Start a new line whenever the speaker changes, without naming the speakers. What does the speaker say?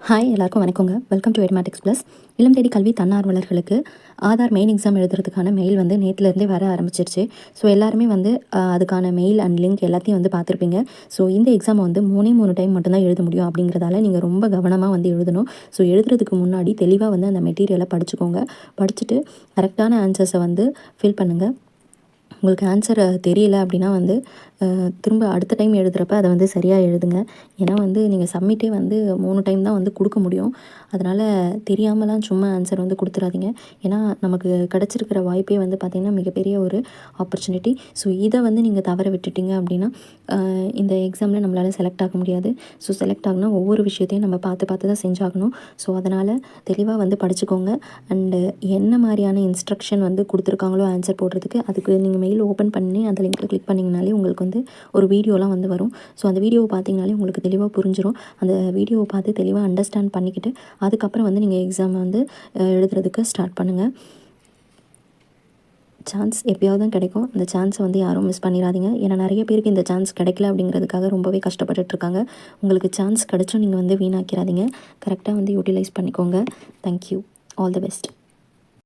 Hi எல்லாருக்கும் வணக்கங்க. Welcome to Edmatics plus இளம் தேடி கல்வி தன்னார்வலர்களுக்கு ஆதார் மெயின் எக்ஸாம் எழுதுறதுக்கான மெயில் வந்து நேற்றுலேருந்தே வர ஆரம்பிச்சிருச்சு. ஸோ எல்லாருமே வந்து அதுக்கான மெயில் அண்ட் லிங்க் எல்லாத்தையும் வந்து பார்த்துருப்பீங்க. ஸோ இந்த எக்ஸாம் வந்து மூணே மூணு டைம் மட்டும்தான் எழுத முடியும் அப்படிங்கிறதால நீங்கள் ரொம்ப கவனமாக வந்து எழுதணும். ஸோ எழுதுறதுக்கு முன்னாடி தெளிவாக வந்து அந்த மெட்டீரியலை படிச்சுக்கோங்க. படிச்சுட்டு கரெக்டான ஆன்சர்ஸை வந்து ஃபில் பண்ணுங்கள் உங்களுக்கு ஆன்சர் தெரியல அப்படின்னா வந்து திரும்ப அடுத்த டைம் எழுதுகிறப்ப அதை வந்து சரியாக எழுதுங்க. ஏன்னா வந்து நீங்கள் சப்மிட்டே வந்து மூணு டைம் தான் வந்து கொடுக்க முடியும். அதனால் தெரியாமலாம் சும்மா ஆன்சர் வந்து கொடுத்துடாதீங்க ஏன்னா நமக்கு கிடச்சிருக்கிற வாய்ப்பே வந்து பார்த்திங்கன்னா மிகப்பெரிய ஒரு ஆப்பர்ச்சுனிட்டி ஸோ இதை வந்து நீங்கள் தவற விட்டுட்டீங்க அப்படின்னா இந்த எக்ஸாமில் நம்மளால் செலக்ட் ஆக முடியாது. ஸோ செலக்ட் ஆகணும் ஒவ்வொரு விஷயத்தையும் நம்ம பார்த்து பார்த்து தான் செஞ்சாகணும். ஸோ அதனால் தெளிவாக வந்து படிச்சுக்கோங்க. அண்டு என்ன மாதிரியான இன்ஸ்ட்ரக்ஷன் வந்து கொடுத்துருக்காங்களோ ஆன்சர் போடுறதுக்கு அதுக்கு நீங்கள் மெயில் ஓப்பன் பண்ணி அந்த லிங்க்கில் கிளிக் பண்ணிங்கனாலே உங்களுக்கு வந்து ஒரு வீடியோலாம் வந்து வரும். ஸோ அந்த வீடியோவை பார்த்தீங்கனாலே உங்களுக்கு தெளிவாக புரிஞ்சிடும் அந்த வீடியோவை பார்த்து தெளிவாக அண்டர்ஸ்டாண்ட் பண்ணிக்கிட்டு அதுக்கப்புறம் வந்து நீங்கள் எக்ஸாமை வந்து எழுதுறதுக்கு ஸ்டார்ட் பண்ணுங்கள் சான்ஸ் எப்போயாவது தான் கிடைக்கும். அந்த சான்ஸை வந்து யாரும் மிஸ் பண்ணிடாதீங்க ஏன்னா நிறைய பேருக்கு இந்த சான்ஸ் கிடைக்கல அப்படிங்கிறதுக்காக ரொம்பவே கஷ்டப்பட்டுட்ருக்காங்க உங்களுக்கு சான்ஸ் கிடைச்சும் நீங்கள் வந்து வீணாக்கிறாதீங்க கரெக்டாக வந்து யூட்டிலைஸ் பண்ணிக்கோங்க. Thank you all the best